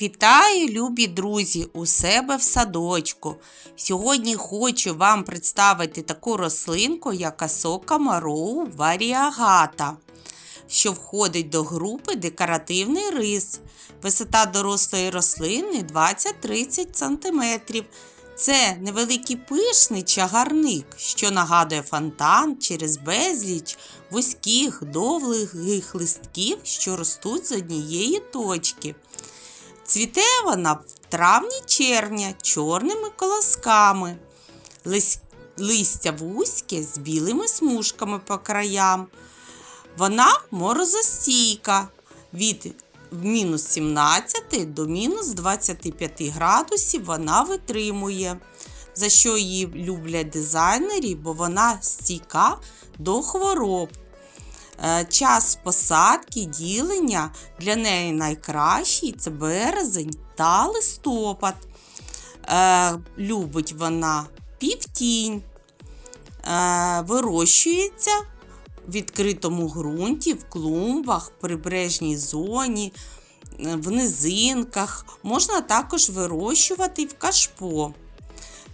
Вітаю, любі друзі, у себе в садочку. Сьогодні хочу вам представити таку рослинку, як асока мароу варіагата, що входить до групи декоративний рис. Висота дорослої рослини 20-30 см. Це невеликий пишний чагарник, що нагадує фонтан через безліч вузьких довгих листків, що ростуть з однієї точки. Цвіте вона в травні червня чорними колосками. Листя вузьке з білими смужками по краям. Вона морозостійка від мінус 17 до мінус 25 градусів вона витримує. За що її люблять дизайнери, бо вона стійка до хвороб. Е, Час посадки, ділення для неї найкращий це березень та листопад. Е, Любить вона півтінь, Е, вирощується в відкритому ґрунті, в клумбах, прибережній зоні, в низинках. Можна також вирощувати в кашпо.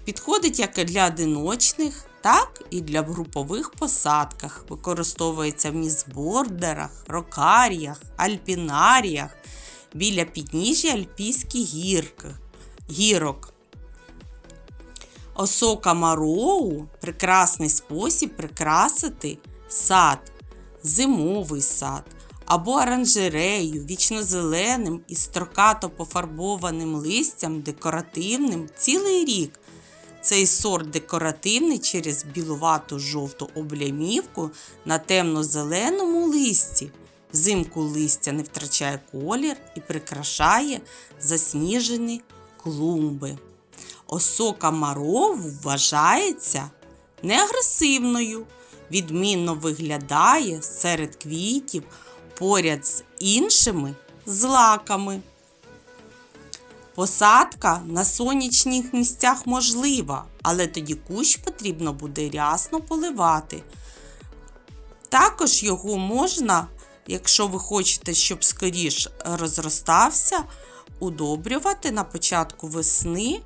Підходить як для одиночних, так і для групових посадках. Використовується в мізбордерах, рокаріях, альпінаріях, біля підніжжя альпійських гірк, гірок. Осока мароу прекрасний спосіб прикрасити сад, зимовий сад або оранжерею вічнозеленим і строкато пофарбованим листям декоративним цілий рік. Цей сорт декоративний через білувату жовту облямівку на темно-зеленому листі. Взимку листя не втрачає колір і прикрашає засніжені клумби. Осока марову вважається неагресивною, відмінно виглядає серед квітів поряд з іншими злаками. Посадка на сонячних місцях можлива, але тоді кущ потрібно буде рясно поливати. Також його можна, якщо ви хочете, щоб скоріш розростався, удобрювати на початку весни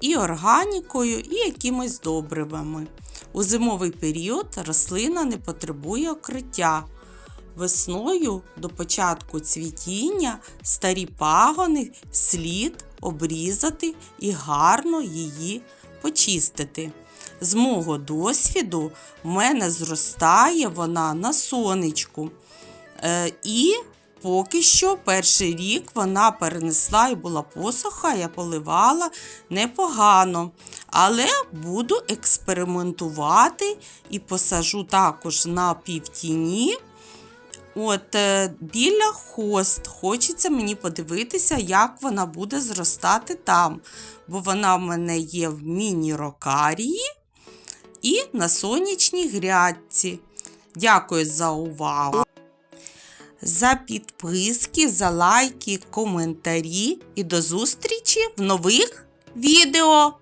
і органікою, і якимись добривами. У зимовий період рослина не потребує укриття. Весною до початку цвітіння старі пагони слід обрізати і гарно її почистити. З мого досвіду в мене зростає вона на сонечку. Е, і поки що перший рік вона перенесла і була посуха, я поливала непогано. Але буду експериментувати і посажу також на півтіні. От е, біля хост хочеться мені подивитися, як вона буде зростати там. Бо вона в мене є в міні-рокарії і на сонячній грядці. Дякую за увагу. За підписки, за лайки, коментарі і до зустрічі в нових відео!